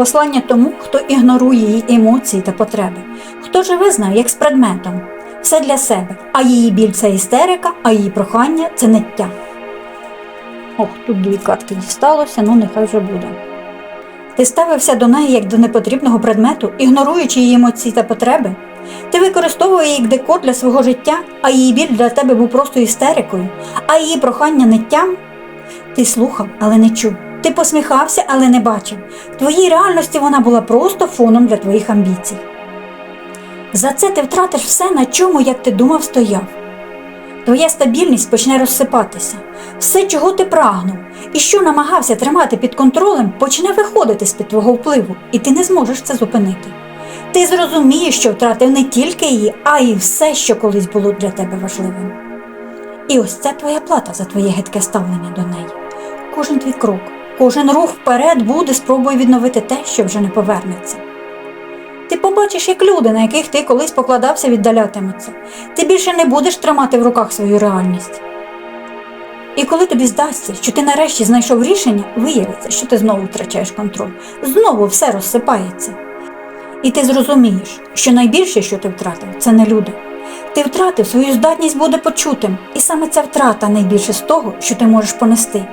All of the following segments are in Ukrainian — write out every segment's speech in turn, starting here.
Послання тому, хто ігнорує її емоції та потреби, хто живе з нею як з предметом, все для себе, а її біль це істерика, а її прохання це ниття. Ох, тут дві карти дісталося, ну нехай вже буде. Ти ставився до неї як до непотрібного предмету, ігноруючи її емоції та потреби. Ти використовував її як декор для свого життя, а її біль для тебе був просто істерикою, а її прохання ниттям. Ти слухав, але не чув. Ти посміхався, але не бачив. В твоїй реальності вона була просто фоном для твоїх амбіцій. За це ти втратиш все, на чому, як ти думав, стояв. Твоя стабільність почне розсипатися. Все, чого ти прагнув, і що намагався тримати під контролем, почне виходити з під твого впливу, і ти не зможеш це зупинити. Ти зрозумієш, що втратив не тільки її, а й все, що колись було для тебе важливим. І ось це твоя плата за твоє гидке ставлення до неї. Кожен твій крок, кожен рух вперед буде спробою відновити те, що вже не повернеться. Ти побачиш, як люди, на яких ти колись покладався, віддалятимуться. Ти більше не будеш тримати в руках свою реальність. І коли тобі здасться, що ти нарешті знайшов рішення, виявиться, що ти знову втрачаєш контроль, знову все розсипається. І ти зрозумієш, що найбільше, що ти втратив, це не люди. Ти втратив свою здатність бути почутим, і саме ця втрата найбільше з того, що ти можеш понести.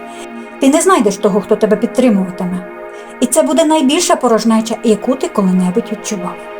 Ти не знайдеш того, хто тебе підтримуватиме. І це буде найбільша порожнеча, яку ти коли-небудь відчував.